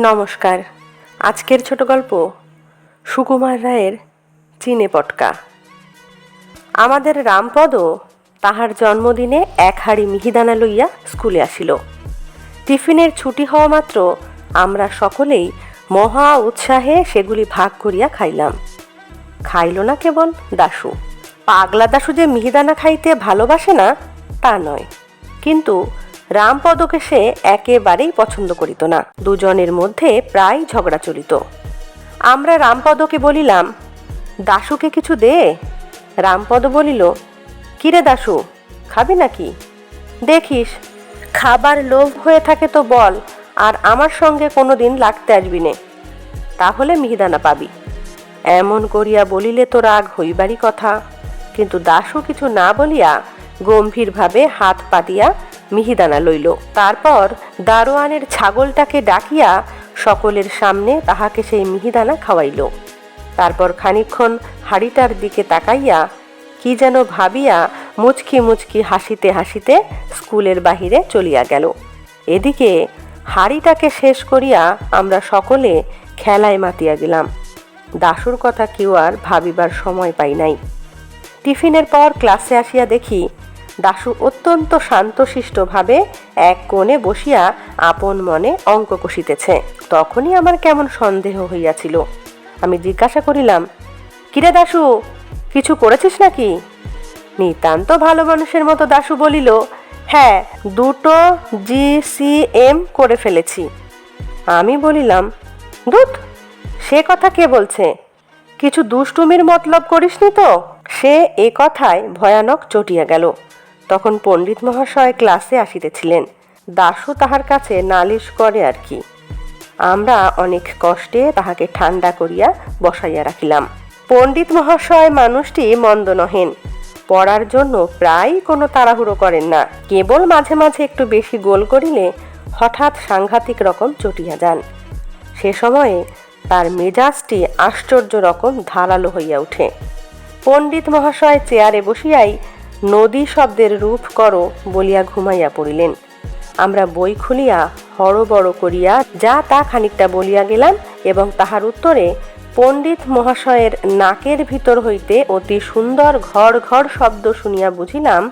নমস্কার। আজকের ছোট গল্প সুকুমার রায়ের চিনে পটকা। আমাদের রামপদ তাহার জন্মদিনে এক হাড়ি মিহিদানা লইয়া স্কুলে আসিল। টিফিনের ছুটি হওয়া মাত্র আমরা সকলেই মহা উৎসাহে সেগুলি ভাগ করিয়া খাইলাম। খাইল না কেবল দাশু। পাগলা দাশু যে মিহিদানা খাইতে ভালোবাসে না, তা নয়। কিন্তু রামপদকে সে একেবারেই পছন্দ করিত না। দুজনের মধ্যে প্রায় ঝগড়া চলিত। আমরা রামপদকে বলিলাম, দাশুকে কিছু দে। রামপদ বলিল, কিরে দাশু, খাবি নাকি? দেখিস, খাবার লোভ হয়ে থাকে তো বল, আর আমার সঙ্গে কোনো দিন লাগতে আসবি নে। তাহলে মিহিদানা পাবি। এমন করিয়া বলিলে তো রাগ হইবারই কথা। কিন্তু দাশু কিছু না বলিয়া গম্ভীরভাবে হাত পাতিয়া মিহিদানা লইল। তারপর দারোয়ানের ছাগলটাকে ডাকিয়া সকলের সামনে তাহাকে সেই মিহিদানা খাওয়াইল। তারপর খানিক্ষণ হাড়িটার দিকে তাকাইয়া কি যেন ভাবিয়া মুচকি মুচকি হাসিতে হাসিতে স্কুলের বাহিরে চলিয়া গেল। এদিকে হাড়িটাকে শেষ করিয়া আমরা সকলে খেলায় মাতিয়া গেলাম। দাশুর কথা কেউ আর ভাবিবার সময় পাই নাই। টিফিনের পর ক্লাসে আসিয়া দেখি দাশু অত্যন্ত শান্তশিষ্টভাবে এক কোণে বসিয়া আপন মনে অঙ্ক কষিতেছে। তখনই আমার কেমন সন্দেহ হইয়াছিল। আমি জিজ্ঞাসা করিলাম, কিরে দাশু, কিছু করেছিস নাকি? নিতান্ত ভালো মানুষের মতো দাশু বলিল হ্যাঁ দুটো জি সি এম করে ফেলেছি। আমি বলিলাম, দুধ? সে কথা কে বলছে? কিছু দুষ্টুমির মতলব করিসনি তো? সে এ কথায় ভয়ানক চটিয়া গেল। তখন পণ্ডিত মহাশয় ক্লাসে আসিতেছিলেন। দাশু তাহার কাছে নালিশ করে আর কি। আমরা অনেক কষ্টে তাহাকে ঠান্ডা করিয়া বসাইয়া রাখিলাম। পণ্ডিত মহাশয় মানুষটি মন্দ নহেন। পড়ার জন্য প্রায় কোনো তাড়াহুড়ো করেন না। কেবল মাঝে মাঝে একটু বেশি গোল করিলে হঠাৎ সাংঘাতিক রকম চটিয়া যান। সে সময়ে তার মেজাজটি আশ্চর্য রকম ধারালো হইয়া উঠে। পণ্ডিত মহাশয় চেয়ারে বসিয়াই নদী শব্দের রূপ করো বলিয়া ঘুমাইয়া পড়িলেন। আমরা বই খুলিয়া হড়বড় করিয়া যা তা খানিকটা বলিয়া গেলাম এবং তাহার উত্তরে, পণ্ডিত মহাশয়ের নাকের ভিতর হইতে অতি সুন্দর ঘর ঘর শব্দ শুনিয়া বুঝিলাম,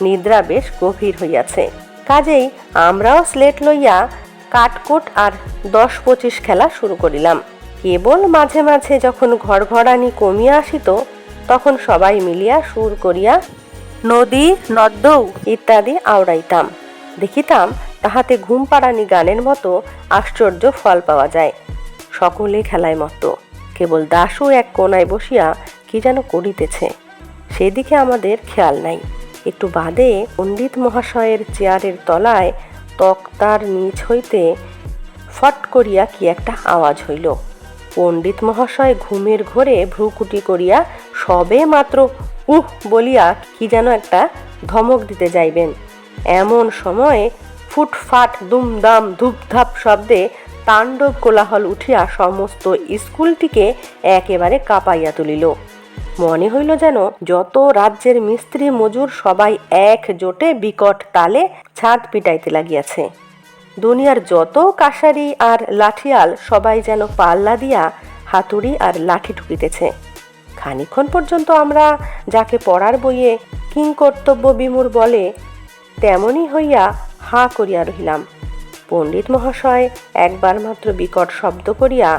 নিদ্রা বেশ গভীর হইয়াছে। কাজেই আমরাও স্লেট লইয়া কাটকুট আর দশ পঁচিশ খেলা শুরু করিলাম। কেবল মাঝে মাঝে যখন ঘরঘরানি কমিয়া আসিত, তখন সবাই মিলিয়া সুর করিয়া নদী, নদ্দৌ ইত্যাদি আওড়াইতাম। দেখিতাম তাহাতে ঘুম পাড়ানি গানের মতো আশ্চর্য ফল পাওয়া যায়। সকলে খেলায় মতো কেবল দাসু এক কোনায় বসিয়া কি যেন করিতেছে। সেদিকে আমাদের খেয়াল নাই। একটু বাদে পণ্ডিত মহাশয়ের চেয়ারের তলায় তক্তার নিচ হইতে ফট করিয়া কি একটা আওয়াজ হইল। পণ্ডিত মহাশয় ঘুমের ঘোরে ভ্রুকুটি করিয়া সবে মাত্র উহ, বলিয়া কি যেন একটা ধমক দিতে যাইবেন। এমন সময়ে ফুটফাট, দুমদাম, ধূপধাপ শব্দে তাণ্ডব কোলাহল উঠিয়া সমস্ত স্কুলটিকে একেবারে কাঁপাইয়া তুলিল। মনে হইল যেন যত রাজ্যের মিস্ত্রি, মজুর সবাই এক জোটে বিকট তালে ছাদ পিটাইতে লাগিয়াছে। দুনিয়ার যত কাশারি আর লাঠিয়াল সবাই যেন পাল্লা দিয়া হাতুড়ি আর লাঠি ঠুকিতেছে। খানিক্ষণ পর্যন্ত আমরা যাকে পড়ার বইয়ে কিং কর্তব্য বিমূর বলে তেমনই হইয়া হা করিয়া রহিলাম। পণ্ডিত মহাশয় একবার মাত্র বিকট শব্দ করিয়া,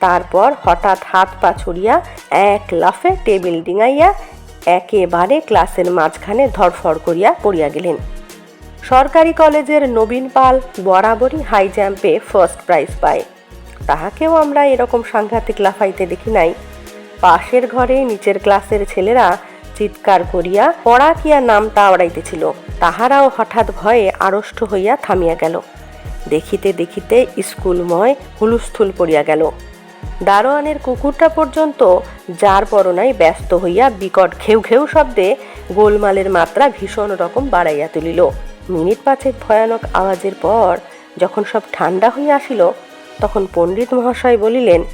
তারপর হঠাৎ হাত পা ছড়িয়া এক লাফে টেবিল ডিঙাইয়া একেবারে ক্লাসের মাঝখানে ধরফড় করিয়া পড়িয়া গেলেন। সরকারি কলেজের নবীন পাল বরাবরই হাই জাম্পে ফার্স্ট প্রাইজ পায়। তাহাকেও আমরা এরকম সাংঘাতিক লাফাইতে দেখি নাই। পাশের ঘরে নিচের ক্লাসের ছেলেরা চিৎকার করিয়া পড়া কিয়া নামটা আওড়াইতেছিল তাহারাও হঠাৎ ভয়ে আড়ষ্ট হইয়া থামিয়া গেল। দেখিতে দেখিতে স্কুলময় হুলুস্থুল পড়িয়া গেল। দারোয়ানের কুকুরটা পর্যন্ত যার পরনায় ব্যস্ত হইয়া বিকট ঘেউ ঘেউ শব্দে গোলমালের মাত্রা ভীষণ রকম বাড়াইয়া তুলিল। মিনিট পাঁচেক ভয়ানক আওয়াজের পর যখন সব ঠান্ডা হইয়া আসিল, তখন পণ্ডিত মহাশয় বলিলেন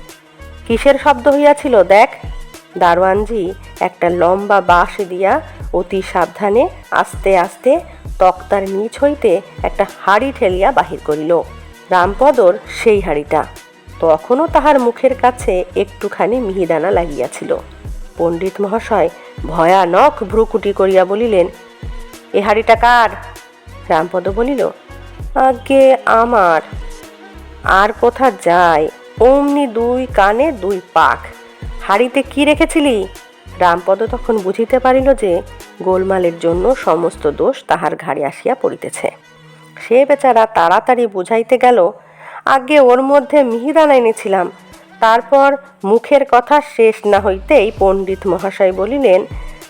কিসের শব্দ হইয়াছিল দেখ? দারোয়ানজি একটা লম্বা বাঁশ দিয়া অতি সাবধানে আস্তে আস্তে তক্তার নিচ হইতে একটা হাড়ি ঠেলিয়া বাহির করিল। রামপদর সেই হাড়িটা। তখনও তাহার মুখের কাছে একটুখানি মিহিদানা লাগিয়াছিল। পণ্ডিত মহাশয় ভয়ানক ভ্রুকুটি করিয়া বলিলেন, এ হাড়িটা কার? রামপদ বলিল, আগে আমার। আর কোথা যায়? অমনি দুই কানে দুই পাক। হাড়িতে কি রেখেছিলি? রামপদ তখন বুঝিতে পারিল যে গোলমালের জন্য সমস্ত দোষ তাহার ঘাড়ে আসিয়া পড়িতেছে। সে বেচারা তাড়াতাড়ি বুঝাইতে গেল আগে ওর মধ্যে মিহিদানা এনেছিলাম। তারপর মুখের কথা শেষ না হইতেই পণ্ডিত মহাশয় বলিলেন,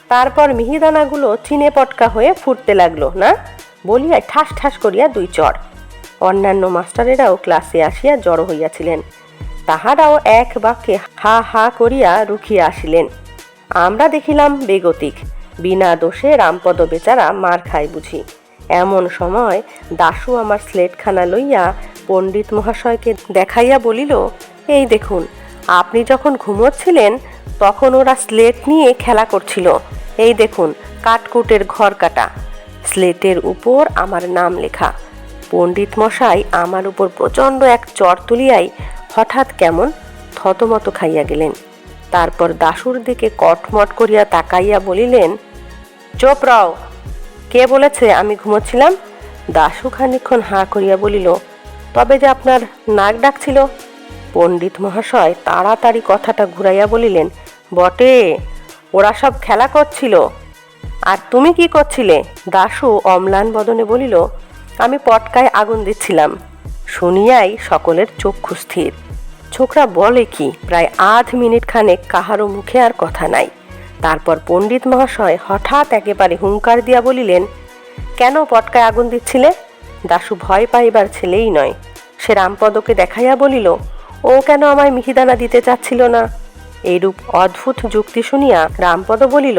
তারপর মিহিদানাগুলো চিনে পটকা হয়ে ফুটতে লাগল, না? বলিয়া ঠাস ঠাস করিয়া দুই চড় অন্যান্য মাস্টারেরাও ক্লাসে আসিয়া জড়ো হইয়াছিলেন। তাহারাও এক বাক্যে হা হা করিয়া রুখিয়া আসিলেন। আমরা দেখিলাম বেগতিক। বিনা দোষে রামপদ বেচারা মার খায় বুঝি। এমন সময় দাশু আমার স্লেটখানা লইয়া পণ্ডিত মহাশয়কে দেখাইয়া বলিল, এই দেখুন, আপনি যখন ঘুমোচ্ছিলেন, তখন ওরা স্লেট নিয়ে খেলা করছিল। এই দেখুন কাটকুটের ঘর কাটা। স্লেটের উপর আমার নাম লেখা। পণ্ডিত মশাই আমার উপর প্রচণ্ড এক চর তুলিয়াই হঠাৎ কেমন থতমত খাইয়া গেলেন। তারপর দাসুর দিকে কটমট করিয়া তাকাইয়া বলিলেন, চোপ রাও, কে বলেছে আমি ঘুমোচ্ছিলাম? দাশু খানিক্ষণ হাঁ করিয়া বলিল, তবে যে আপনার নাক ডাকছিল? পণ্ডিত মহাশয় তাড়াতাড়ি কথাটা ঘুরাইয়া বলিলেন, বটে, ওরা সব খেলা করছিল। আর তুমি কি করছিলে? দাশু অম্লান বদনে বলিল, আমি পটকায় আগুন দিচ্ছিলাম। শুনিয়াই সকলের চক্ষু স্থির ছোকরা বলে কি, প্রায় আধ মিনিট খানেক কাহারও মুখে আর কথা নাই। তারপর পণ্ডিত মহাশয় হঠাৎ একেবারে হুঙ্কার দিয়া বলিলেন, কেন পটকায় আগুন দিচ্ছিলে? দাশু ভয় পাইবার ছেলেই নয়। সে রামপদকে দেখাইয়া বলিল, ও কেন আমায় মিহিদানা দিতে চাচ্ছিল না? এইরূপ অদ্ভুত যুক্তি শুনিয়া রামপদ বলিল,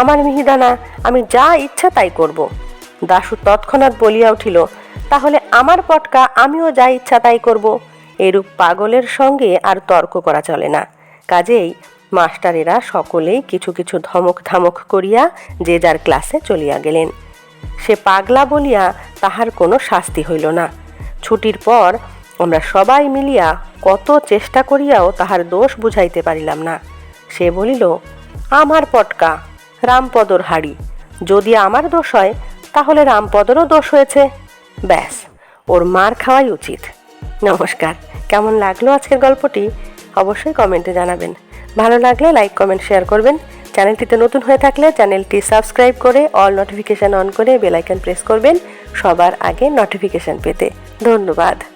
আমার মিহিদানা, আমি যা ইচ্ছা তাই করব। দাশু তৎক্ষণাৎ বলিয়া উঠিল তাহলে আমার পটকা আমিও যা ইচ্ছা তাই করব। এরূপ পাগলের সঙ্গে আর তর্ক করা চলে না। কাজেই মাস্টারেরা সকলেই কিছু কিছু ধমক ধামক করিয়া যে যার ক্লাসে চলিয়া গেলেন। সে পাগলা বলিয়া তাহার কোনো শাস্তি হইল না। ছুটির পর আমরা সবাই মিলিয়া কত চেষ্টা করিয়াও তাহার দোষ বুঝাইতে পারিলাম না। সে বলিল, আমার পটকা, রামপদর হাড়ি। যদি আমার দোষ হয়, তাহলে রামপদরও দোষ হয়েছে। ব্যাস, ওর মার খাওয়াই উচিত। নমস্কার, কেমন লাগল আজকের গল্পটি? অবশ্যই কমেন্টে জানাবেন। ভালো লাগলে লাইক, কমেন্ট, শেয়ার করবেন। চ্যানেলটিতে নতুন হয়ে থাকলে চ্যানেলটি সাবস্ক্রাইব করে অল নোটিফিকেশান অন করে বেলাইকন প্রেস করবেন সবার আগে নোটিফিকেশান পেতে। ধন্যবাদ।